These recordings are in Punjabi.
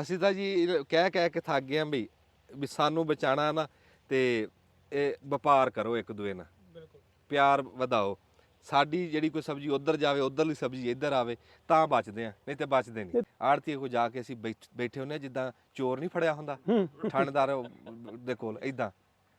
ਅਸੀਂ ਤਾਂ ਜੀ ਕਹਿ ਕਹਿ ਕੇ ਥੱਕ ਗਏ ਆਂ ਵੀ ਵੀ ਸਾਨੂੰ ਬਚਾਣਾ ਨਾ ਤੇ ਇਹ ਵਪਾਰ ਕਰੋ ਇੱਕ ਦੂਏ ਨਾਲ। ਬਿਲਕੁਲ। ਪਿਆਰ ਵਧਾਓ। ਸਾਡੀ ਜਿਹੜੀ ਕੋਈ ਸਬਜ਼ੀ ਉਧਰ ਜਾਵੇ ਉਧਰਲੀ ਸਬਜ਼ੀ ਇੱਧਰ ਆਵੇ ਤਾਂ ਬਚਦੇ ਆ ਨਹੀਂ ਤੇ ਬਚਦੇ ਨਹੀਂ। ਆੜਤੀ ਕੋ ਜਾ ਕੇ ਅਸੀਂ ਬੈਠ- ਹੁੰਨੇ ਜਿੱਦਾਂ ਚੋਰ ਨਹੀਂ ਫੜਿਆ ਹੁੰਦਾ। ਥਾਣੇਦਾਰ ਦੇ ਕੋਲ ਇਦਾਂ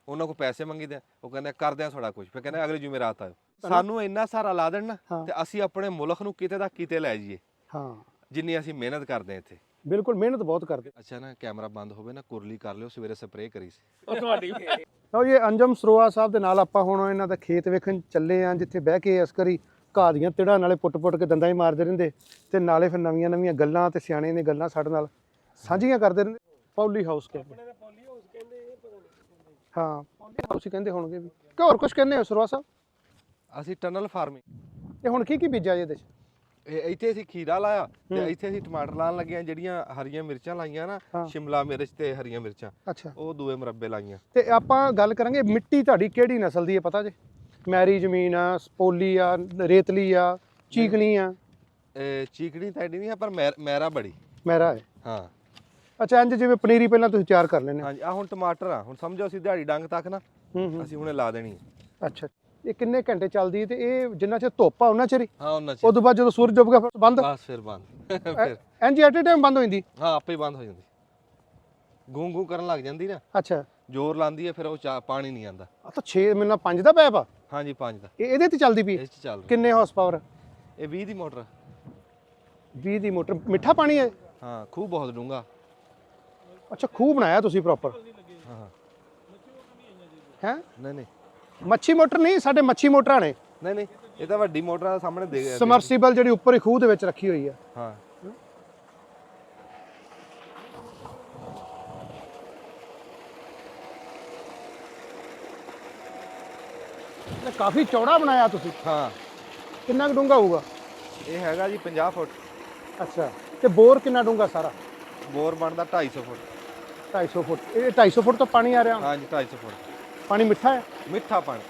ਉਹਨਾਂ ਕੋ ਪੈਸੇ ਮੰਗੀਦੇ ਉਹ ਕਹਿੰਦੇ ਕਰਦੇ ਆ ਥੋੜਾ ਕੁਝ ਫਿਰ ਕਹਿੰਦੇ ਅਗਲੇ ਜੁਮੇਰਾਤ ਆਇਓ। ਸਾਨੂੰ ਇੰਨਾ ਸਾਰਾ ਲਾ ਦੇਣ ਨਾ। ਤੇ ਅਸੀਂ ਆਪਣੇ ਮੁਲਕ ਨੂੰ ਕਿਤੇ ਦਾ ਕਿਤੇ ਲੈ ਜਾਈਏ। ਹਾਂ। ਜਿੰਨੀ ਅਸੀਂ ਮਿਹਨਤ ਕਰਦੇ ਆ ਇੱਥੇ। ਬਿਲਕੁਲ ਮਿਹਨਤ ਬਹੁਤ ਕਰਦੇ ਅੱਛਾ ਨਾ ਕੈਮਰਾ ਬੰਦ ਹੋਵੇ ਨਾ ਕੁਰਲੀ ਕਰ ਲਿਓ ਸਵੇਰੇ ਸਪਰੇਅ ਕਰੀ ਸੀ। ਉਹ ਤੁਹਾਡੀ ਲਓ ਜੀ ਅੰਜਮ ਸਰੋਆ ਸਾਹਿਬ ਦੇ ਨਾਲ ਆਪਾਂ ਹੁਣ ਇਹਨਾਂ ਦਾ ਖੇਤ ਵੇਖਣ ਚੱਲੇ ਆਂ ਜਿੱਥੇ ਬਹਿ ਕੇ ਅਸਕਰੀ ਘਾਹ ਦੀਆਂ ਤਿੜਾਂ ਨਾਲੇ ਪੁੱਟ-ਪੁੱਟ ਕੇ ਦੰਦਾਂ ਹੀ ਮਾਰਦੇ ਰਹਿੰਦੇ ਤੇ ਨਾਲੇ ਫਿਰ ਨਵੀਆਂ-ਨਵੀਆਂ ਗੱਲਾਂ ਤੇ ਸਿਆਣੇ ਨੇ ਗੱਲਾਂ ਸਾਡੇ ਨਾਲ ਸਾਂਝੀਆਂ ਕਰਦੇ ਰਹਿੰਦੇ। ਪੌਲੀ ਹਾਊਸ ਕਹਿੰਦੇ। ਹਾਂ ਪੌਲੀ ਹਾਊਸ ਹੀ ਕਹਿੰਦੇ ਹੋਣਗੇ ਵੀ। ਕਿ ਹੋਰ ਕੁਝ ਕਹਿੰਦੇ ਹੋ ਸਰੋਆ ਸਾਹਿਬ? ਅਸੀਂ ਟਨਲ ਫਾਰਮਿੰਗ। ਤੇ ਹੁਣ ਕੀ ਕੀ ਬੀਜਿਆ ਜੀ ਇਹਦੇ ਚ? ਇਹ ਇੱਥੇ ਅਸੀਂ ਖੀਰਾ ਲਾਇਆ ਤੇ। ਇੱਥੇ ਅਸੀਂ ਟਮਾਟਰ ਲਾਉਣ ਲੱਗੇ ਆ ਜਿਹੜੀਆਂ ਹਰੀਆਂ ਮਿਰਚਾਂ ਲਾਈਆਂ ਨਾ। ਸ਼ਿਮਲਾ ਮਿਰਚ ਤੇ ਹਰੀਆਂ ਮਿਰਚਾਂ ਅੱਛਾ। ਉਹ ਦੂਏ ਮੁਰੱਬੇ ਲਾਈਆਂ। ਤੇ ਆਪਾਂ ਗੱਲ ਕਰਾਂਗੇ ਮਿੱਟੀ ਤੁਹਾਡੀ ਕਿਹੜੀ ਨਸਲ ਦੀ ਹੈ ਪਤਾ ਜੀ? ਮੈਰੀ ਜ਼ਮੀਨ ਆ ਪੋਲੀ ਆ ਰੇਤਲੀ ਆ ਚੀਕਣੀ ਆ? ਚੀਕਣੀ ਤਾਂ ਨਹੀਂ ਹੈ ਪਰ ਮੈਰ- ਮੈਰਾ ਬੜੀ। ਮੇਰਾ ਹੈ? ਹਾਂ। ਅੱਛਾ ਇੰਜ ਜਿਵੇਂ ਪਨੀਰੀ ਪਹਿਲਾਂ ਤੁਸੀਂ ਤਿਆਰ ਕਰ ਲੈਣੇ ਹਾਂਜੀ ਆ ਹੁਣ ਟਮਾਟਰ ਆ ਹੁਣ ਸਮਝੋ ਅਸੀਂ ਦਿਹਾੜੀ ਡੰਗ ਤੱਕ ਨਾ ਅਸੀਂ ਹੁਣੇ ਲਾ ਦੇਣੀ ਹੈ ਅੱਛਾ। ਇਹ ਕਿੰਨੇ ਘੰਟੇ ਚੱਲਦੀ ਤੇ ਇਹ ਜਿੰਨਾ ਚਿਰ ਧੁੱਪ ਆ ਉਹਨਾਂ ਚਿਰ ਹੀ? ਹਾਂ ਉਹਨਾਂ ਚ ਉਸ ਤੋਂ ਬਾਅਦ ਜਦੋਂ ਸੂਰਜ ਡੁੱਬ ਗਿਆ ਫਿਰ ਬੰਦ? ਬਸ ਫਿਰ ਬੰਦ। ਫਿਰ। ਇੰਜ ਐਟ ਟਾਈਮ ਬੰਦ ਹੋ ਜਾਂਦੀ? ਹਾਂ ਆਪੇ ਹੀ ਬੰਦ ਹੋ ਜਾਂਦੀ। ਗੂੰ ਗੂੰ ਕਰਨ ਲੱਗ ਜਾਂਦੀ ਨਾ। ਅੱਛਾ। ਜ਼ੋਰ ਲਾਂਦੀ ਹੈ ਫਿਰ ਉਹ ਚਾ- ਪਾਣੀ ਨਹੀਂ ਆਂਦਾ ਆ ਤਾਂ 6 ਮੈਨੂੰ 5 ਦਾ ਪੈਪ ਆ? ਹਾਂਜੀ ਪੰਜ ਦਾ। ਇਹ ਇਹਦੇ ਤੇ ਚੱਲਦੀ ਪਈ? ਇਸ ਚ ਚੱਲ ਰਿਹਾ। ਕਿੰਨੇ ਹਾਰਸ ਪਾਵਰ ਇਹ 20 ਦੀ ਮੋਟਰ। 20 ਦੀ ਮੋਟਰ। ਮਿੱਠਾ ਪਾਣੀ ਹੈ ਹਾਂ ਖੂਹ ਬਹੁਤ ਡੂੰਗਾ ਅੱਛਾ ਖੂਹ ਬਣਾਇਆ ਤੁਸੀਂ ਪ੍ਰੋਪਰ ਹਾਂ ਹਾਂ। ਹੈ? ਨਹੀਂ ਨਹੀਂ। ਮੱਛੀ ਮੋਟਰ ਨਹੀਂ ਸਾਡੇ ਮੱਛੀ ਮੋਟਰਾਂ ਨੇ। ਨਹੀਂ ਨਹੀਂ ਇਹ ਤਾਂ ਵੱਡੀ ਮੋਟਰ ਸਾਹਮਣੇ ਦੇ ਸਮਰਸੀਬਲ ਜਿਹੜੀ ਉੱਪਰ ਹੀ ਖੂਹ ਦੇ ਵਿੱਚ ਰੱਖੀ ਹੋਈ ਆ। ਹਾਂ। ਇਹ ਕਾਫੀ ਚੌੜਾ ਬਣਾਇਆ ਤੁਸੀਂ। ਹਾਂ। ਕਿੰਨਾ ਕੁ ਡੂੰਘਾ ਹੋਊਗਾ? ਇਹ ਹੈਗਾ ਜੀ 50 ਫੁੱਟ। ਅੱਛਾ ਤੇ ਬੋਰ ਕਿੰਨਾ ਡੂੰਘਾ ਸਾਰਾ? ਬੋਰ ਬਣਦਾ 250 ਫੁੱਟ। 250 ਫੁੱਟ। ਇਹ 250 ਫੁੱਟ ਤੋਂ ਪਾਣੀ ਆ ਰਿਹਾ। ਹਾਂਜੀ 250 ਫੁੱਟ। ਪਾਣੀ ਮਿੱਠਾ ਹੈ? ਮਿੱਠਾ ਪਾਣੀ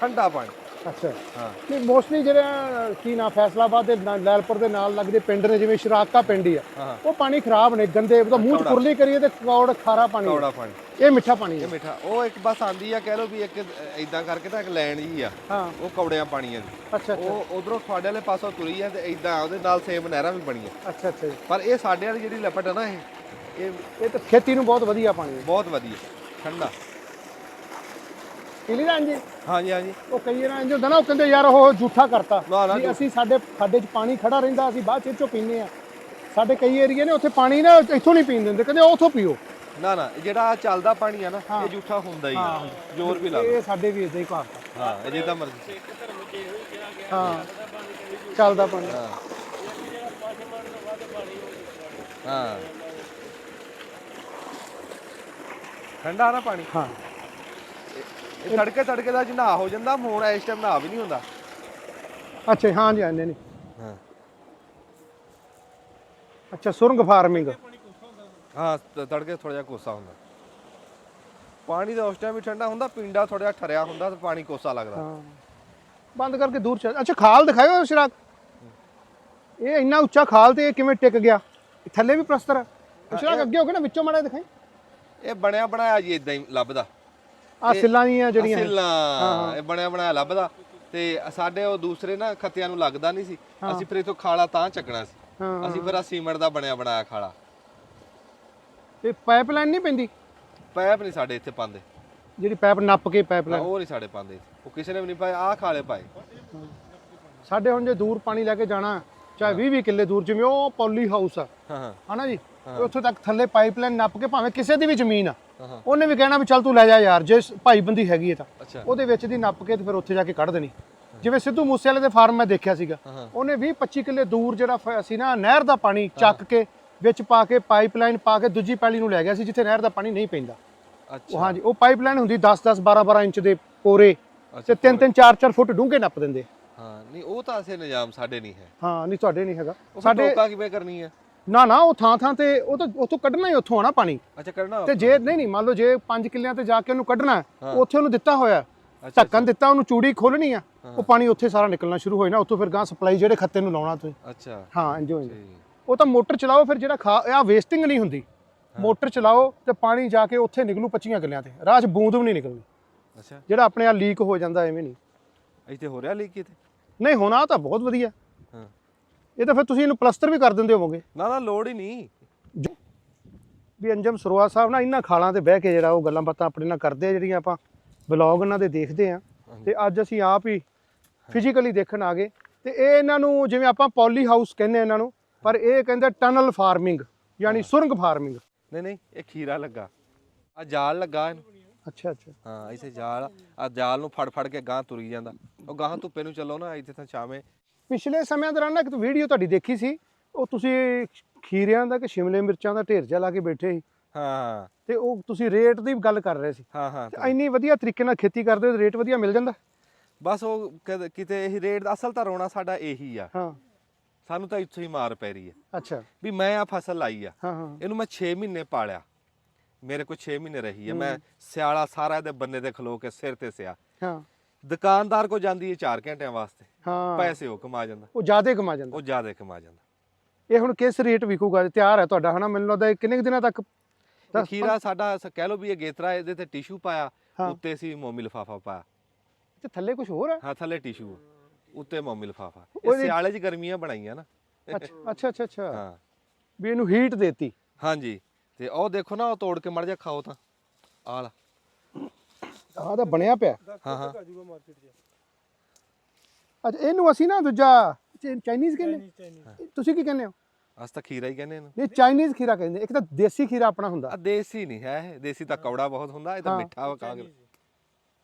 ਠੰਡਾ ਪਾਣੀ। ਅੱਛਾ। ਹਾਂ। ਨਹੀਂ ਮੋਸਟਲੀ ਜਿਹੜੇ ਕੀ ਨਾ ਫੈਸਲਾਬਾਦ ਦੇ ਲੈਲਪੁਰ ਦੇ ਨਾਲ ਲੱਗਦੇ ਪਿੰਡ ਨੇ ਜਿਵੇਂ ਸ਼ਰਾਕਾ ਪਿੰਡ ਹੀ ਆ। ਹਾਂ। ਉਹ ਪਾਣੀ ਖਰਾਬ ਨੇ ਗੰਦੇ ਉਹਦਾ ਮੂੰਹ ਚ। ਕੁਰਲੀ ਕਰੀਏ ਤੇ ਕੌੜ ਖਾਰਾ ਪਾਣੀ ਕੌੜਾ ਪਾਣੀ। ਇਹ ਮਿੱਠਾ ਪਾਣੀ ਇਹ ਹੈ ਮਿੱਠਾ ਉਹ ਇੱਕ ਬਸ ਆਂਦੀ ਆ ਕਹਿ ਲਓ ਵੀ ਇੱਕ ਇਦਾਂ ਕਰਕੇ ਤਾਂ ਇੱਕ ਲੈਣ ਜੀ ਆ। ਹਾਂ। ਉਹ ਕੌੜਿਆਂ ਪਾਣੀਆਂ ਦੀ ਅੱਛਾ ਅੱਛਾ। ਉਹ ਉਧਰੋਂ ਤੁਹਾਡੇ ਵਾਲੇ ਪਾਸੋਂ ਤੁਰੀ ਆ ਤੇ ਇਦਾਂ ਉਹਦੇ ਨਾਲ ਸੇਮ ਨਹਿਰਾਂ ਵੀ ਬਣੀਆਂ। ਅੱਛਾ ਅੱਛਾ ਜੀ। ਪਰ ਇਹ ਸਾਡੇ ਵਾਲੀ ਜਿਹੜੀ ਲਪਟ ਆ ਨਾ ਇਹ ਇਹ ਇਹ ਤਾਂ ਖੇਤੀ ਨੂੰ ਬਹੁਤ ਵਧੀਆ ਪਾਣੀ ਹੈ ਬਹੁਤ ਵਧੀਆ ਠੰਡਾ। ਪੀਲੀ ਜੀ ਹਾਂਜੀ ਹਾਂਜੀ। ਉਹ ਕਈ ਵਾਰ ਇੰਜ ਹੁੰਦਾ ਨਾ ਉਹ ਕਹਿੰਦੇ ਯਾਰ ਉਹ ਝੂਠਾ ਕਰਤਾ। ਨਾ, ਨਾ, ਵੀ ਅਸੀਂ ਸਾਡੇ ਸਾਡੇ 'ਚ ਪਾਣੀ ਖੜਾ ਰਹਿੰਦਾ ਅਸੀਂ ਬਾਅਦ 'ਚ ਇਹ ਚੋਂ ਪੀਂਦੇ ਆ ਸਾਡੇ ਕਈ ਏਰੀਏ ਨੇ ਉੱਥੇ ਪਾਣੀ ਨਾ ਇੱਥੋਂ ਨਹੀਂ ਪੀਣ ਦਿੰਦੇ ਕਹਿੰਦੇ ਉੱਥੋਂ ਪੀਓ। ਨਾ ਨਾ ਜਿਹੜਾ ਆਹ ਚੱਲਦਾ ਪਾਣੀ ਆ ਨਾ। ਇਹ ਝੂਠਾ ਹੁੰਦਾ ਹੀ ਆ। ਜ਼ੋਰ ਵੀ ਲਾ ਲਓ। ਇਹ ਸਾਡੇ ਵੀ ਇਦਾਂ ਹੀ ਭਾਰਤ ਹਾਂ ਇਹ ਜਿੱਦਾਂ ਮਰਜ਼ੀ। ਹਾਂ। ਚੱਲਦਾ ਪਾਣੀ। ਹਾਂ। ਹਾਂ। ਠੰਡਾ ਨਾ ਪਾਣੀ। ਹਾਂ। ਇਹ ਤੜਕੇ ਤੜਕੇ ਦਾ ਜਨਾ ਹੋ ਜਾਂਦਾ ਹੁਣ ਇਸ ਟਾਈਮ ਨਾ ਵੀ ਨਹੀਂ ਹੁੰਦਾ। ਅੱਛਾ ਹਾਂ ਜੀ ਆਂਦੇ ਨੇ। ਹਾਂ। ਅੱਛਾ ਸੁਰੰਗ ਫਾਰਮਿੰਗ। ਹਾਂ ਤੜਕੇ ਥੋੜਾ ਜਿਹਾ ਕੋਸਾ ਹੁੰਦਾ। ਪਾਣੀ ਦਾ ਉਸ ਟਾਈਮ ਵੀ ਠੰਡਾ ਹੁੰਦਾ ਪਿੰਡਾ ਥੋੜਾ ਜਿਹਾ ਠਰਿਆ ਹੁੰਦਾ ਤੇ ਪਾਣੀ ਕੋਸਾ ਲੱਗਦਾ। ਹਾਂ। ਬੰਦ ਕਰਕੇ ਦੂਰ ਚੱਲ ਅੱਛਾ ਖਾਲ ਦਿਖਾਇਓ ਸ਼ਰਾਕ ਇਹ ਇੰਨਾ ਉੱਚਾ ਖਾਲ ਤੇ ਇਹ ਕਿਵੇਂ ਟਿਕ ਗਿਆ? ਥੱਲੇ ਵੀ ਪ੍ਰਸਤਰ ਹੈ। ਸ਼ਰਾਕ ਅੱਗੇ ਹੋ ਗਿਆ ਨਾ ਵਿੱਚੋਂ ਮਾੜਾ ਦਿਖਾਈ। ਇਹ ਬਣਿਆ ਬਣਾਇਆ ਜੀ ਇਦਾਂ ਹੀ ਲੱਭਦਾ। ਆ ਸਿੱਲਾਂ ਦੀਆਂ ਜਿਹੜੀਆਂ ਹੈ। ਅਸਿਲਾ ਇਹ ਬਣਿਆ ਬਣਾਇਆ ਲੱਭਦਾ। ਤੇ ਸਾਡੇ ਉਹ ਦੂਸਰੇ ਨਾ ਖੱਤਿਆਂ ਨੂੰ ਲੱਗਦਾ ਨਹੀਂ ਸੀ। ਅਸੀਂ ਫਿਰ ਇਥੋਂ ਖਾਲਾ ਤਾਂ ਚੱਕਣਾ ਸੀ। ਹਾਂ ਅਸੀਂ ਫਿਰ ਆ ਸੀਮੈਂਟ ਦਾ ਬਣਿਆ ਬਣਾਇਆ ਖਾਲਾ। ਇਹ ਪਾਈਪਲਾਈਨ ਨਹੀਂ ਪੈਂਦੀ? ਪੈਪ ਨਹੀਂ ਸਾਡੇ ਇੱਥੇ ਪਾਉਂਦੇ। ਜਿਹੜੀ ਪਾਈਪ ਨੱਪ ਕੇ ਪਾਈਪਲਾਈਨ। ਉਹ ਨਹੀਂ ਸਾਡੇ ਪਾਉਂਦੇ ਇੱਥੇ। ਉਹ ਕਿਸੇ ਨੇ ਵੀ ਨਹੀਂ ਪਾਏ ਆਹ ਖਾਲੇ ਪਾਏ। ਸਾਡੇ ਹੁਣ ਜੇ ਦੂਰ ਪਾਣੀ ਲੈ ਕੇ ਜਾਣਾ ਚਾਹੇ 20 20 ਕਿੱਲੇ ਦੂਰ ਜਿਵੇਂ ਉਹ ਪੌਲੀ ਹਾਊਸ ਆ। ਹਾਂ ਹਾਂ। ਹਨਾ ਜੀ? ਉੱਥੇ ਤੱਕ ਥੱਲੇ ਪਾਈਪਲਾਈਨ ਨੱਪ ਕੇ ਭਾਵੇਂ ਕਿਸੇ ਦੀ ਵੀ ਜ਼ਮੀਨ ਆ। ਉਹਨੇ ਵੀ ਕਹਿਣਾ ਵੀ ਚੱਲ ਤੂੰ ਲੈ ਜਾ ਯਾਰ ਜੇ ਭਾਈ ਬੰਦੀ ਹੈਗੀ ਹੈ ਤਾਂ। ਉਹਦੇ ਵਿੱਚ ਦੀ ਨੱਪ ਕੇ ਤੇ ਫਿਰ ਉੱਥੇ ਜਾ ਕੇ ਕੱਢ ਦੇਣੀ। ਜਿਵੇਂ ਸਿੱਧੂ ਮੂਸੇ ਵਾਲੇ ਦੇ ਫਾਰਮ ਮੈਂ ਦੇਖਿਆ ਸੀਗਾ। ਉਹਨੇ 20 25 ਕਿੱਲੇ ਦੂਰ ਜਿਹੜਾ ਸੀ ਨਾ ਨਹਿਰ ਦਾ ਪਾਣੀ ਚੱਕ ਕੇ ਵਿੱਚ ਪਾ ਕੇ ਪਾਈਪਲਾਈਨ ਪਾ ਕੇ ਦੂਜੀ ਪੈਲੀ ਨੂੰ ਲੈ ਗਿਆ ਸੀ ਜਿੱਥੇ ਨਹਿਰ ਦਾ ਪਾਣੀ ਨਹੀਂ ਪੈਂਦਾ। ਅੱਛਾ। ਹਾਂਜੀ ਉਹ ਪਾਈਪਲਾਈਨ ਹੁੰਦੀ 10 10 12 12 ਇੰਚ ਦੇ ਪੋਰੇ ਤੇ 3 3 4 4 ਫੁੱਟ ਡੂੰਘੇ ਨੱਪ ਦਿੰਦੇ। ਹਾਂ ਨਹੀਂ ਉਹ ਤਾਂ ਅਸੀਂ ਨਿਜ਼ਾਮ ਸਾਡੇ ਨਹੀਂ ਹੈ। ਹਾਂ ਨਹੀਂ ਤੁਹਾਡੇ ਨਹੀਂ ਹੈਗਾ। ਸਾਡੇ ਟੋਕਾ ਕਿਵੇਂ ਕਰਨੀ ਹੈ? ਨਾ ਨਾ ਉਹ ਥਾਂ ਥਾਂ ਤੇ ਉਹ ਤਾਂ ਉੱਥੋਂ ਕੱਢਣਾ ਹੀ ਉੱਥੋਂ ਆਣਾ ਪਾਣੀ। ਅੱਛਾ ਕਰਨਾ ਤੇ ਜੇ ਨਹੀਂ ਨਹੀਂ ਮੰਨ ਲਓ ਜੇ 5 ਕਿੱਲਿਆਂ ਤੇ ਜਾ ਕੇ ਉਹਨੂੰ ਕੱਢਣਾ ਉੱਥੇ ਉਹਨੂੰ ਦਿੱਤਾ ਹੋਇਆ। ਢੱਕਣ ਦਿੱਤਾ ਉਹਨੂੰ ਚੂੜੀ ਖੋਲਣੀ ਆ। ਉਹ ਪਾਣੀ ਉੱਥੇ ਸਾਰਾ ਨਿਕਲਣਾ ਸ਼ੁਰੂ ਹੋ ਜਾਣਾ ਉੱਥੋਂ ਫਿਰ ਗਾਂ ਸਪਲਾਈ ਜਿਹੜੇ ਖੱਤੇ ਨੂੰ ਲਾਉਣਾ ਤੁਸੀਂ ਅੱਛਾ। ਹਾਂ ਇੰਜੋ ਉਹ ਤਾਂ ਮੋਟਰ ਚਲਾਓ ਫਿਰ ਜਿਹੜਾ ਖਾ ਆ ਵੇਸਟਿੰਗ ਨਹੀਂ ਹੁੰਦੀ। ਮੋਟਰ ਚਲਾਓ ਤੇ ਪਾਣੀ ਜਾ ਕੇ ਉੱਥੇ ਨਿਕਲੂ 25 ਕਿੱਲਿਆਂ ਤੇ। ਰਾਹ 'ਚ ਬੂੰਦ ਵੀ ਨਹੀਂ ਨਿਕਲਣੀ। ਅੱਛਾ। ਜਿਹੜਾ ਆਪਣੇ ਆ ਲੀਕ ਹੋ ਜਾਂਦਾ ਐਵੇਂ ਨਹੀਂ। ਇੱਥੇ ਹੋ ਰਿਹਾ ਲੀਕ ਕਿਤੇ? ਨਹੀਂ ਹੋਣਾ ਤਾਂ ਬਹੁਤ ਵਧੀਆ। ਇਹ ਤਾਂ ਫਿਰ ਤੁਸੀਂ ਇਹਨੂੰ ਪਲਸਟਰ ਵੀ ਕਰ ਦਿੰਦੇ ਹੋਵੋਗੇ। ਨਾ ਨਾ ਲੋੜ ਹੀ ਨਹੀਂ। ਵੀ ਅੰਜਮ ਸਰੋਆ ਸਾਹਿਬ ਨਾ ਇਹਨਾਂ ਖਾਲਾਂ ਤੇ ਬਹਿ ਕੇ ਜਿਹੜਾ ਉਹ ਗੱਲਾਂ ਬਾਤਾਂ ਆਪਣੇ ਨਾਲ ਕਰਦੇ ਆ ਜਿਹੜੀਆਂ ਆਪਾਂ ਵਲੌਗ ਇਹਨਾਂ ਦੇ ਦੇਖਦੇ ਆ। ਤੇ ਅੱਜ ਅਸੀਂ ਆਪ ਹੀ ਫਿਜ਼ੀਕਲੀ ਦੇਖਣ ਆ ਗਏ। ਤੇ ਇਹ ਇਹਨਾਂ ਨੂੰ ਜਿਵੇਂ ਆਪਾਂ ਪੋਲੀ ਹਾਊਸ ਕਹਿੰਦੇ ਆ ਇਹਨਾਂ ਨੂੰ ਪਰ ਇਹ ਕਹਿੰਦੇ ਟਨਲ ਫਾਰਮਿੰਗ ਯਾਨੀ ਸੁਰੰਗ ਫਾਰਮਿੰਗ ਨਹੀਂ ਨਹੀਂ ਇਹ ਖੀਰਾ ਲੱਗਾ। ਆ ਜਾਲ ਲੱਗਾ ਇਹਨੂੰ। ਅੱਛਾ ਅੱਛਾ। ਹਾਂ ਇਸੇ ਜਾਲ ਆ ਜਾਲ ਨੂੰ ਫੜ ਫੜ ਕੇ ਗਾਂ ਤੁਰੀ ਜਾਂਦਾ। ਉਹ ਗਾਂ ਧੁੱਪੇ ਨੂੰ ਚੱਲੋ ਨਾ ਇੱਥੇ ਤਾਂ ਛਾਵੇਂ ਪਿਛਲੇ ਸਮਿਆਂ ਦੌਰਾਨ ਨਾ ਇੱਕ ਵੀਡੀਓ ਤੁਹਾਡੀ ਦੇਖੀ ਸੀ ਉਹ ਤੁਸੀਂ ਖੀਰਿਆਂ ਦਾ ਕਿ ਸ਼ਿਮਲੇ ਮਿਰਚਾਂ ਦਾ ਢੇਰ ਜਿਹਾ ਲਾ ਕੇ ਬੈਠੇ ਸੀ। ਹਾਂ ਤੇ ਉਹ ਤੁਸੀਂ ਰੇਟ ਦੀ ਗੱਲ ਕਰ ਰਹੇ ਸੀ। ਹਾਂ ਹਾਂ ਤੇ ਇੰਨੀ ਵਧੀਆ ਤਰੀਕੇ ਨਾਲ ਖੇਤੀ ਕਰਦੇ ਹੋ ਰੇਟ ਵਧੀਆ ਮਿਲ ਜਾਂਦਾ? ਬਸ ਉਹ ਕਿਤੇ ਇਹ ਰੇਟ ਅਸਲ ਤਾਂ ਰੋਣਾ ਸਾਡਾ ਇਹੀ ਆ। ਹਾਂ। ਸਾਨੂੰ ਤਾਂ ਇੱਥੋਂ ਹੀ ਮਾਰ ਪੈ ਰਹੀ ਹੈ। ਅੱਛਾ। ਵੀ ਮੈਂ ਆ ਫਸਲ ਲਾਈ ਆ। ਇਹਨੂੰ ਮੈਂ 6 ਮਹੀਨੇ ਪਾਲਿਆ। ਮੇਰੇ ਕੋਲ 6 ਮਹੀਨੇ ਰਹੀ ਹੈ ਮੈਂ ਸਿਆਲਾ ਸਾਰਾ ਇਹਦੇ ਬੰਨੇ ਤੇ ਖਲੋ ਕੇ ਸਿਰ ਤੇ ਸਿਆ। ਹਾਂ। ਦੁਕਾਨਦਾਰ ਕੋ ਜਾਂਦੀ ਹੈ 4 ਘੰਟਿਆਂ ਵਾਸਤੇ। ਹਾਂ। ਪੈਸੇ ਉਹ ਕਮਾ ਜਾਂਦਾ। ਉਹ ਜ਼ਿਆਦਾ ਕਮਾ ਜਾਂਦਾ। ਉਹ ਜ਼ਿਆਦਾ ਕਮਾ ਜਾਂਦਾ। ਇਹ ਹੁਣ ਕਿਸ ਰੇਟ ਵਿਕੂਗਾ? ਤਿਆਰ ਹੈ ਤੁਹਾਡਾ ਹਨਾ? ਮੈਨੂੰ ਲੱਗਦਾ ਇਹ ਕਿੰਨੇ ਕੁ ਦਿਨਾਂ ਤੱਕ? ਤੇ ਖੀਰਾ ਸਾਡਾ ਸ- ਕਹਿ ਲਓ ਵੀ ਇਹ ਗੇਤਰਾ ਇਹਦੇ ਤੇ ਟਿਸ਼ੂ ਪਾਇਆ ਹਾਂ। ਉੱਤੇ ਸੀ ਮੋਮੀ ਲਿਫਾਫਾ ਪਾਇਆ। ਤੇ ਥੱਲੇ ਕੁਝ ਹੋਰ ਹੈ? ਹਾਂ ਥੱਲੇ ਟਿਸ਼ੂ ਉੱਤੇ ਮੋਮੀ ਲਿਫਾਫਾ। ਇਹ ਉਹਦੇ- ਸਿਆਲੇ 'ਚ ਗਰਮੀਆਂ ਬਣਾਈਆਂ ਨਾ। ਅੱਛਾ ਅੱਛਾ ਅੱਛਾ ਅੱਛਾ। ਹਾਂ। ਵੀ ਇਹਨੂੰ ਹੀਟ ਦੇਤੀ। ਹਾਂਜੀ। ਤੇ ਉਹ ਦੇਖੋ ਨਾ ਉਹ ਤੋੜ ਕੇ ਮੜ ਜਾ ਖਾਓ ਤਾਂ। ਆਹ ਲਾ। ਆਹ ਤਾਂ ਬਣਿਆ ਪਿਆ। ਹਾਂ ਹਾਂ। ਅੱਛਾ ਇਹਨੂੰ ਅਸੀਂ ਨਾ ਦੂਜਾ ਚ- ਚਾਈਨੀਜ਼ ਕਹਿੰਦੇ ਤੁਸੀਂ ਕੀ ਕਹਿੰਦੇ ਹੋ? ਅਸ ਤਾਂ ਖੀਰਾ ਹੀ ਕਹਿੰਦੇ ਇਹਨੂੰ। ਨਹੀਂ ਚਾਈਨੀਜ਼ ਖੀਰਾ ਕਹਿੰਦੇ। ਇੱਕ ਤਾਂ ਦੇਸੀ ਖੀਰਾ ਆਪਣਾ ਹੁੰਦਾ। ਆ ਦੇਸੀ ਨਹੀਂ ਹੈ ਇਹ। ਦੇਸੀ ਤਾਂ ਕੌੜਾ ਬਹੁਤ ਹੁੰਦਾ ਇਹ ਤਾਂ ਹਾਂ। ਮਿੱਠਾ ਵਾ ਕਾਂਗ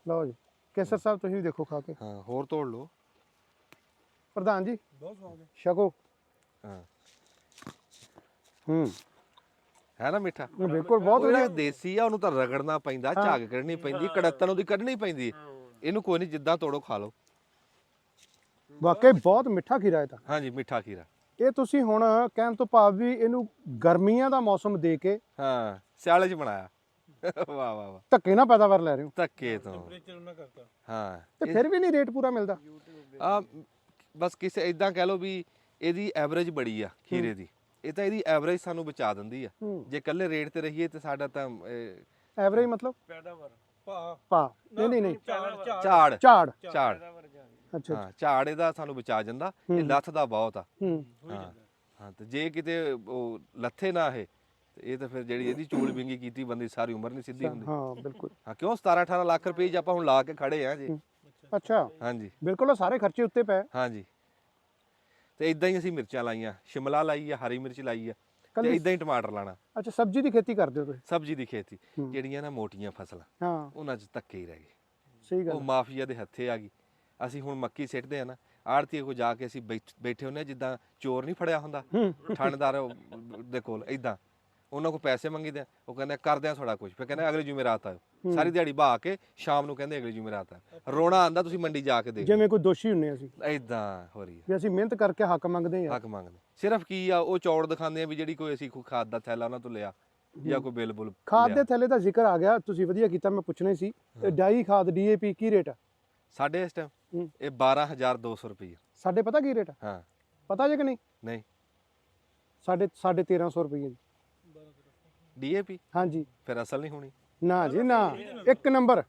ਲਓ ਜੀ ਕੇਸਰ ਸਾਹਿਬ ਤੁਸੀਂ ਵੀ ਦੇਖੋ ਖਾ ਕੇ। ਹਾਂ ਹੋਰ ਤੋੜ ਲਓ। ਪ੍ਰਧਾਨ ਜੀ ਬਹੁਤ ਸਵਾਦ ਹੈ। ਛਕੋ। ਹਾਂ। ਹੂੰ। ਹੈ ਨਾ ਮਿੱਠਾ? ਬਿਲਕੁਲ ਬਹੁਤ ਉਹ ਜਿਹੜਾ ਵਧੀਆ। ਦੇਸੀ ਆ ਉਹਨੂੰ ਤਾਂ ਰਗੜਨਾ ਪੈਂਦਾ ਝਾਗ ਕੱਢਣੀ ਪੈਂਦੀ ਕੜੱਤਨ ਉਹਦੀ ਕੱਢਣੀ ਪੈਂਦੀ। ਇਹਨੂੰ ਕੋਈ ਨਹੀਂ ਜਿੱਦਾਂ ਤੋੜੋ ਖਾ ਲਓ। ਵਾਕਈ ਬਹੁਤ ਮਿੱਠਾ ਖੀਰਾ ਇਹ ਤਾਂ। ਹਾਂਜੀ ਮਿੱਠਾ ਖੀਰਾ। ਇਹ ਤੁਸੀਂ ਹੁਣ ਕਹਿਣ ਤੋਂ ਭਾਵ ਵੀ ਇਹਨੂੰ ਗਰਮੀਆਂ ਦਾ ਮੌਸਮ ਦੇ ਕੇ ਹਾਂ ਸਿਆਲੇ 'ਚ ਬਣਾਇਆ। ਵਾਹ ਵਾਹ ਵਾਹ। ਧੱਕੇ ਨਾਲ ਪੈਦਾਵਾਰ ਲੈ ਰਹੇ ਹੋ। ਧੱਕੇ ਤੋਂ। ਹਾਂ ਤੇ ਫਿਰ ਵੀ ਨਹੀਂ ਰੇਟ ਪੂਰਾ ਮਿਲਦਾ। ਆ ਬਸ ਕਿਸੇ ਇਦਾਂ ਕਹਿ ਲਓ ਵੀ ਇਹਦੀ ਐਵਰੇਜ ਬੜੀ ਆ ਖੀਰੇ ਦੀ। ਇਹ ਤਾਂ ਇਹਦੀ ਐਵਰੇਜ ਸਾਨੂੰ ਬਚਾ ਦਿੰਦੀ ਆ। ਜੇ ਇਕੱਲੇ ਰੇਟ ਤੇ ਰਹੀਏ ਤੇ ਸਾਡਾ ਤਾਂ ਐਵਰੇਜ ਮਤਲਬ? ਪੈਦਾਵਾਰ। ਭਾ ਪਾ ਨਹੀਂ ਨਹੀਂ ਨਹੀਂ। ਝਾੜ। ਝਾੜ। ਝਾੜ। ਝਾੜ ਅੱਛਾ ਹਾਂ ਝਾੜ ਇਹਦਾ ਸਾਨੂੰ ਬਚਾ ਜਾਂਦਾ ਇਹ ਲੱਥ ਦਾ ਬਹੁਤ ਆ। ਹੂੰ। ਹਾਂ ਹਾਂ ਤੇ ਜੇ ਕਿਤੇ ਉਹ ਲੱਥੇ ਨਾ ਇਹ ਤੇ ਇਹ ਤਾਂ ਫਿਰ ਜਿਹੜੀ ਇਹਦੀ ਚੂਲ ਵਿੰਗੀ ਕੀਤੀ ਬੰਦੀ ਸਾਰੀ ਉਮਰ ਨਹੀਂ ਸਿੱਧੀ ਹੁੰਦੀ। ਹਾਂ ਬਿਲਕੁਲ। ਹਾਂ ਕਿਉਂ? 17 18 ਲੱਖ ਰੁਪਏ 'ਚ ਆਪਾਂ ਹੁਣ ਲਾ ਕੇ ਖੜੇ ਆ ਜੀ। ਅੱਛਾ। ਹਾਂਜੀ। ਬਿਲਕੁਲ ਉਹ ਸਾਰੇ ਖਰਚੇ ਉੱਤੇ ਪਏ। ਹਾਂਜੀ। ਤੇ ਇਦਾਂ ਹੀ ਅਸੀਂ ਮਿਰਚਾਂ ਲਾਈਆਂ ਸ਼ਿਮਲਾ ਲਾਈ ਆ ਹਰੀ ਮਿਰਚ ਲਾਈ ਆ ਤੇ ਇਦਾਂ ਹੀ ਟਮਾਟਰ ਲਾਣਾ। ਅੱਛਾ ਸਬਜ਼ੀ ਦੀ ਖੇਤੀ ਕਰਦੇ ਹੋ ਤੁਸੀਂ? ਸਬਜ਼ੀ ਦੀ ਖੇਤੀ। ਜਿਹੜੀਆਂ ਨਾ ਮੋਟੀਆਂ ਫਸਲਾਂ ਹਾਂ। ਉਹਨਾਂ 'ਚ ਧੱਕੇ ਹੀ ਰਹਿ ਗਏ। ਸਹੀ ਗੱਲ ਉਹ ਮਾਫੀਆ ਦੇ ਹੱਥੇ ਆ ਗਈ। ਅਸੀਂ ਹੁਣ ਮੱਕੀ ਸਿੱਟਦੇ ਆ ਨਾ ਆੜਤੀਏ ਕੋ ਜਾ ਕੇ ਅਸੀਂ ਬੈਠ- ਬੈਠੇ ਹੁੰਨੇ ਆ ਜਿੱਦਾਂ ਚੋਰ ਨਹੀਂ ਫੜਿਆ ਹੁੰਦਾ ਥਾਣੇਦਾਰ ਦੇ ਕੋਲ ਇਦਾਂ ਉਹਨਾਂ ਕੋ ਪੈਸੇ ਮੰਗੀਦੇ ਆ, ਉਹ ਕਹਿੰਦੇ ਕਰਦੇ ਆ ਥੋੜਾ ਕੁਝ ਫਿਰ ਕਹਿੰਦੇ ਅਗਲੇ ਜੁਮੇਰਾਤ ਆਇਓ। ਸਾਰੀ ਦਿਹਾੜੀ ਬਹਾ ਕੇ ਸ਼ਾਮ ਨੂੰ ਕਹਿੰਦੇ ਅਗਲੇ ਜੁਮੇਰਾਤ ਆਇਓ। ਰੋਣਾ ਆਂਦਾ ਤੁਸੀਂ ਮੰਡੀ ਜਾ ਕੇ ਦੇਖੋ ਜਿਵੇਂ ਕੋਈ ਦੋਸ਼ੀ ਹੁੰਨੇ ਅਸੀਂ। ਇਦਾਂ ਹੋ ਰਹੀ ਹੈ ਵੀ ਅਸੀਂ ਮਿਹਨਤ ਕਰਕੇ ਹੱਕ ਮੰਗਦੇ ਹਾਂ। ਹੱਕ ਮੰਗਦੇ ਸਿਰਫ ਕੀ ਆ ਉਹ ਚੌੜ ਦਿਖਾਉਂਦੇ ਆ ਵੀ ਜਿਹੜੀ ਕੋਈ ਅਸੀਂ ਕੋਈ ਖਾਦ ਦਾ ਥੈਲਾ ਉਹਨਾਂ ਤੋਂ ਲਿਆ ਜਾਂ ਕੋਈ ਬਿੱਲ ਬੁੱਲ ਖਾਦ ਲਿਆ। ਦੇ ਥੈਲੇ ਦਾ ਜ਼ਿਕਰ ਆ ਗਿਆ ਤੁਸੀਂ ਵਧੀਆ ਕੀਤਾ ਮੈਂ ਪੁੱਛਣਾ ਹੀ ਸੀ। ਡਾਈ ਖਾਦ ਡੀਏਪੀ ਕੀ ਰੇਟ ਆ? ਸਾਡੇ ਇਸ ਟਾਈਮ। ਇਹ 12200 ਰੁਪਏ ਸਾਡੇ ਪਤਾ ਕੀ ਰੇਟ ਆ? ਹਾਂ। ਪਤਾ ਜੇ ਕਿ ਨਹੀਂ? ਨਹੀਂ। ਸਾਡੇ ਸਾਡੇ 1300 ਰੁਪਏ ਜੀ। ਡੀਏਪੀ? ਹਾਂਜੀ। ਫਿਰ ਅਸਲ ਨਹੀਂ ਹੋਣੀ। ਨਾ ਜੀ ਨਾ। ਇੱਕ ਨੰਬਰ।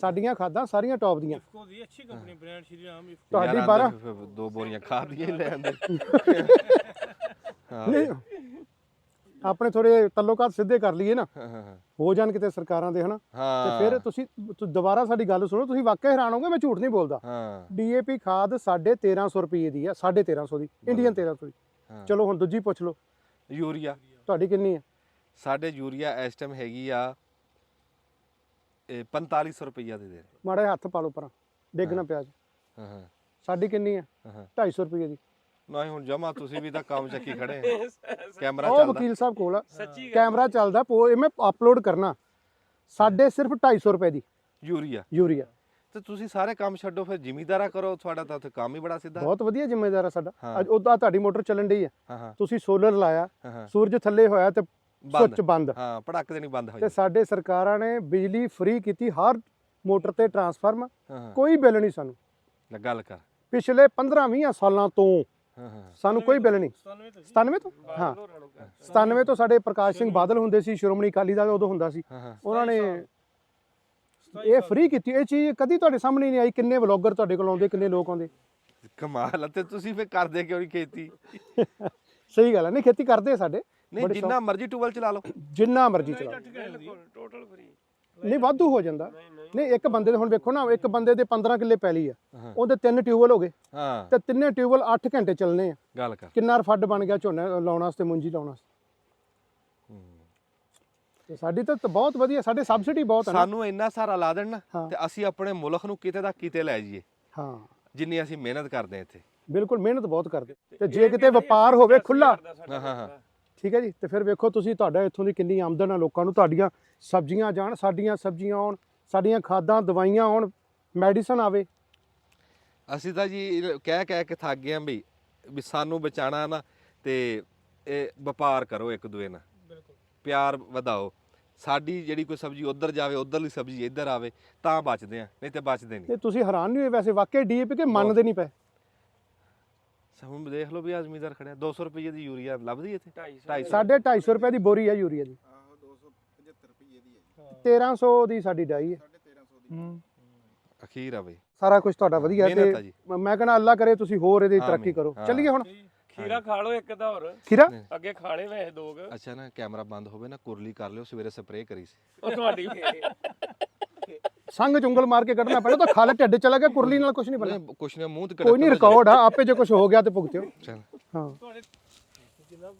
ਸਾਡੀਆਂ ਖਾਦਾਂ ਸਾਰੀਆਂ ਟੌਪ ਦੀਆਂ। ਇਫਕੋ ਦੀ ਅੱਛੀ ਕੰਪਨੀ ਬ੍ਰਾਂਡ ਸ਼੍ਰੀ ਰਾਮ ਇਫਕੋ। ਤੁਹਾਡੀ ਯਾਰ 12 ਆਂਦੇ ਫਿਰ ਦੋ ਬੋਰੀਆਂ ਖਾਦ ਦੀਆਂ ਹੀ ਲੈ ਆਂਦੇ ਹਾਂ। ਨਹੀਂ ਆਪਣੇ ਥੋੜੇ ਤੱਲੋਕਾਤ ਸਿੱਧੇ ਕਰ ਲਈਏ ਨਾ। ਹਾਂ, ਜਾਣ ਕਿਤੇ ਸਰਕਾਰਾਂ ਦੇ ਹਨਾ? ਤੇ ਫਿਰ ਤੁਸੀਂ ਦੁਬਾਰਾ ਸਾਡੀ ਗੱਲ ਸੁਣੋ ਤੁਸੀਂ ਵਾਕਿਆ ਹੈਰਾਨ ਹੋਗੇ ਮੈਂ ਝੂਠ ਨਹੀਂ ਬੋਲਦਾ। ਹਾਂ। ਡੀਏਪੀ ਖਾਦ 1350 ਰੁਪਏ ਦੀ ਆ 1350 ਦੀ ਇੰਡੀਅਨ 1300 ਦੀ। ਚਲੋ ਹੁਣ ਦੂਜੀ ਪੁੱਛ ਲਓ। ਯੂਰੀਆ। ਤੁਹਾਡੀ ਕਿੰਨੀ ਹੈ ਸਾਡੇ ਯੂਰੀਆ ਇਸ ਟਾਈਮ ਹੈਗੀ ਆ ਇਹ 4500 ਰੁਪਈਆ ਦੇ ਦੇ। ਮਾੜਾ ਹੱਥ ਪਾ ਲਓ ਪਰਾਂ ਡਿੱਗ ਨਾ ਪਿਆ ਹਾਂ ਹਾਂ। ਸਾਡੀ ਕਿੰਨੀ ਹਾਂ 250 ਰੁਪਏ ਦੀ। ਨਹੀਂ ਹੁਣ ਜਮਾ ਤੁਸੀਂ ਵੀ ਤਾਂ ਕੰਮ ਚੱਕੀ ਖੜੇ ਆ। ਕੈਮਰਾ ਉਹ ਚੱਲਦਾ। ਵਕੀਲ ਸਾਹਿਬ ਕੋਲ ਆ। ਸੱਚੀ ਕੈਮਰਾ ਚੱਲਦਾ ਪੋ ਇਹ ਮੈਂ ਅਪਲੋਡ ਕਰਨਾ। ਸਾਡੇ ਸਿਰਫ 250 ਰੁਪਏ ਦੀ। ਯੂਰੀਆ। ਯੂਰੀਆ। ਤੇ ਤੁਸੀਂ ਸਾਰੇ ਕੰਮ ਛੱਡੋ ਫਿਰ ਜ਼ਿਮੀਦਾਰਾ ਕਰੋ ਤੁਹਾਡਾ ਤਾਂ ਉੱਥੇ ਕੰਮ ਹੀ ਬੜਾ ਸਿੱਧਾ। ਬਹੁਤ ਵਧੀਆ ਜ਼ਿੰਮੇਦਾਰ ਆ ਸਾਡਾ। ਹਾਂ। ਅੱਜ ਉਹਦਾ ਤੁਹਾਡੀ ਮੋਟਰ ਚੱਲਣ ਡਈ ਆ। ਹਾਂ ਹਾਂ। ਤੁਸੀਂ ਸੋਲਰ ਲਾਇਆ ਹਾਂ, ਹਾਂ। ਸੂਰਜ ਥੱਲੇ ਹੋਇਆ ਤੇ ਬੰਦ। ਸੁੱਚ ਬੰਦ। ਹਾਂ ਪੜਕ ਦੇ ਨਹੀਂ ਬੰਦ ਹੋ ਤੇ ਜਾਂਦੇ ਸਾਡੇ ਸਰਕਾਰਾਂ ਨੇ ਬਿਜਲੀ ਫ੍ਰੀ ਕੀਤੀ ਹਰ ਮੋਟਰ ਤੇ ਟਰਾਂਸਫਾਰਮ ਹਾਂ ਹਾਂ। ਕੋਈ ਬਿੱਲ ਨਹੀਂ ਸਾਨੂੰ। ਲੈ ਗੱਲ ਕਰ। ਪਿਛਲੇ 15-20 ਸਾਲਾਂ ਤੋਂ ਸਾਨੂੰ ਕੋਈ ਬਿੱਲ ਨਹੀਂ। 97 ਤੋਂ? ਹਾਂ। 97 ਤੋਂ ਸਾਡੇ ਪ੍ਰਕਾਸ਼ ਸਿੰਘ ਬਾਦਲ ਹੁੰਦੇ ਸੀ ਸ਼੍ਰੋਮਣੀ ਅਕਾਲੀ ਦਲ ਉਦੋਂ ਹੁੰਦਾ ਸੀ। ਉਹਨਾਂ ਨੇ ਇਹ ਫ੍ਰੀ ਕੀਤੀ। ਇਹ ਚੀਜ਼ ਕਦੀ ਤੁਹਾਡੇ ਸਾਹਮਣੇ ਨਹੀਂ ਆਈ ਕਿੰਨੇ ਵਲੌਗਰ ਤੁਹਾਡੇ ਕੋਲ ਆਉਂਦੇ ਕਿੰਨੇ ਲੋਕ ਆਉਂਦੇ? ਕਮਾਲ ਤੇ ਤੁਸੀਂ ਫੇ ਕਰਦੇ ਕਿਉਂ ਨਹੀਂ ਖੇਤੀ? ਸਹੀ ਗੱਲ ਹੈ ਨਹੀਂ ਖੇਤੀ ਕਰਦੇ ਸਾਡੇ। ਨਹੀਂ ਜਿੰਨਾ ਮਰਜ਼ੀ ਟੂਬਲ ਚਲਾ ਲਓ। ਜਿੰਨਾ ਮਰਜ਼ੀ ਚਲਾਓ ਟੋਟਲ ਫਰੀ ਨਹੀਂ ਵਾਧੂ ਹੋ ਜਾਂਦਾ। ਨਹੀਂ ਇੱਕ ਬੰਦੇ ਦੇ ਹੁਣ ਵੇਖੋ ਨਾ ਇੱਕ ਬੰਦੇ ਦੇ 15 ਕਿੱਲੇ ਪੈਲੀ ਆ। ਉਹਦੇ ਤਿੰਨ ਟਿਊਬਲ ਹੋ ਗਏ। ਹਾਂ। ਤੇ ਤਿੰਨੇ ਟਿਊਬਲ 8 ਘੰਟੇ ਚੱਲਣੇ ਆ। ਗੱਲ ਕਰ। ਕਿੰਨਾ ਫੱਡ ਬਣ ਗਿਆ ਝੋਨਾ ਲਾਉਣ ਵਾਸਤੇ ਮੁੰਜੀ ਲਾਉਣ ਵਾਸਤੇ। ਤੇ ਸਾਡੀ ਤਾਂ ਬਹੁਤ ਵਧੀਆ ਸਾਡੇ ਸਬਸਿਡੀ ਬਹੁਤ ਹੈ ਸਾਨੂੰ ਇੰਨਾ ਸਾਰਾ ਲਾ ਦੇਣ ਨਾ। ਤੇ ਅਸੀਂ ਆਪਣੇ ਮੁਲਕ ਨੂੰ ਕਿਤੇ ਦਾ ਕਿਤੇ ਲੈ ਜਾਈਏ। ਹਾਂ। ਜਿੰਨੀ ਅਸੀਂ ਮਿਹਨਤ ਕਰਦੇ ਇੱਥੇ। ਬਿਲਕੁਲ ਮਿਹਨਤ ਬਹੁਤ ਕਰਦੇ। ਤੇ ਜੇ ਕਿਤੇ ਵਪਾਰ ਹੋਵੇ ਖੁੱਲਾ ਹਾਂ ਹਾਂ ਹਾਂ ਠੀਕ ਹੈ ਜੀ? ਤੇ ਫਿਰ ਵੇਖੋ ਤੁਸੀਂ ਤੁਹਾਡਾ ਇੱਥੋਂ ਦੀ ਕਿੰਨੀ ਆਮਦਨ ਆ ਲੋਕਾਂ ਨੂੰ। ਤੁਹਾਡੀਆਂ ਸਬਜ਼ੀਆਂ ਜਾਣ ਸਾਡੀਆਂ ਸਬਜ਼ੀਆਂ ਆਉਣ ਸਾਡੀਆਂ ਖਾਦਾਂ ਦਵਾਈਆਂ ਆਉਣ ਮੈਡੀਸਨ ਆਵੇ। ਅਸੀਂ ਤਾਂ ਜੀ ਕਹਿ ਕਹਿ ਕੇ ਥੱਕ ਗਏ ਆਂ ਵੀ ਵੀ ਸਾਨੂੰ ਬਚਾਣਾ ਨਾ ਤੇ ਇਹ ਵਪਾਰ ਕਰੋ ਇੱਕ ਦੂਏ ਨਾਲ। ਬਿਲਕੁਲ। ਪਿਆਰ ਵਧਾਓ। ਸਾਡੀ ਜਿਹੜੀ ਕੋਈ ਸਬਜ਼ੀ ਉਧਰ ਜਾਵੇ ਉਧਰਲੀ ਸਬਜ਼ੀ ਇੱਧਰ ਆਵੇ ਤਾਂ ਬਚਦੇ ਆ ਨਹੀਂ ਤੇ ਬਚਦੇ ਨਹੀਂ। ਤੇ ਤੁਸੀਂ ਹੈਰਾਨ ਨਹੀਂ ਹੋਏ ਵੈਸੇ? ਵਾਕਈ ਡੀਏਪੀ ਕੇ ਮੰਨਦੇ ਨਹੀਂ ਪਏ। ਹੁਣ ਦੇਖ ਲਓ ਵੀ ਆ ਜ਼ਮੀਂਦਾਰ ਖੜਿਆ। 200 ਰੁਪਏ ਦੀ ਯੂਰੀਆ ਲੱਭਦੀ ਇੱਥੇ? 250 ਸਾਢੇ 250 ਰੁਪਏ ਦੀ ਬੋਰੀ ਹੈ ਯੂਰੀਆ ਦੀ। ਆਹੋ 275 ਰੁਪਏ ਦੀ ਹੈ 1300 ਦੀ ਸਾਡੀ ਡਾਈ ਹੈ 1350 ਦੀ। ਅਖੀਰ ਆ ਬਈ। ਸਾਰਾ ਕੁਝ ਤੁਹਾਡਾ ਵਧੀਆ ਤੇ। ਮੈਂ ਕਹਿੰਦਾ ਅੱਲਾ ਕਰੇ ਤੁਸੀਂ ਹੋਰ ਇਹਦੀ ਤਰੱਕੀ ਕਰੋ। ਚੱਲੀਏ ਹੁਣ। ਖੀਰਾ ਖਾ ਲਓ ਇੱਕ ਦਾ ਹੋਰ। ਖੀਰਾ? ਅੱਗੇ ਖਾਣੇ ਵੈਸੇ ਦੋਗ ਅੱਛਾ ਨਾ ਕੈਮਰਾ ਬੰਦ ਹੋਵੇ ਨਾ ਕੁਰਲੀ ਕਰ ਲਿਓ ਸਵੇਰੇ ਸਪਰੇਅ ਕਰੀ ਸੀ। ਉਹ ਤੁਹਾਡੀ ਸੰਗ ਚੁੰਗਲ ਮਾਰ ਕੇ ਕੱਢਣਾ ਪੈਣਾ ਤਾਂ ਖਾਲੇ ਢਿੱਡ ਚਲਾ ਗਿਆ ਕੁਰਲੀ ਨਾਲ ਕੁਝ ਨਹੀਂ ਨਹੀਂ, ਕੁਛ ਨੇ ਮੂੰਹ ਤੇ ਕੋਈ ਨਹੀਂ ਰਿਕਾਰਡ ਆ ਆਪੇ ਜੇ ਕੁਝ ਹੋ ਗਿਆ ਤੇ ਭੁਗਤਿਓ। ਚੱਲ। ਹਾਂ। ਤੁਹਾਡੇ ਜਿੰਨਾ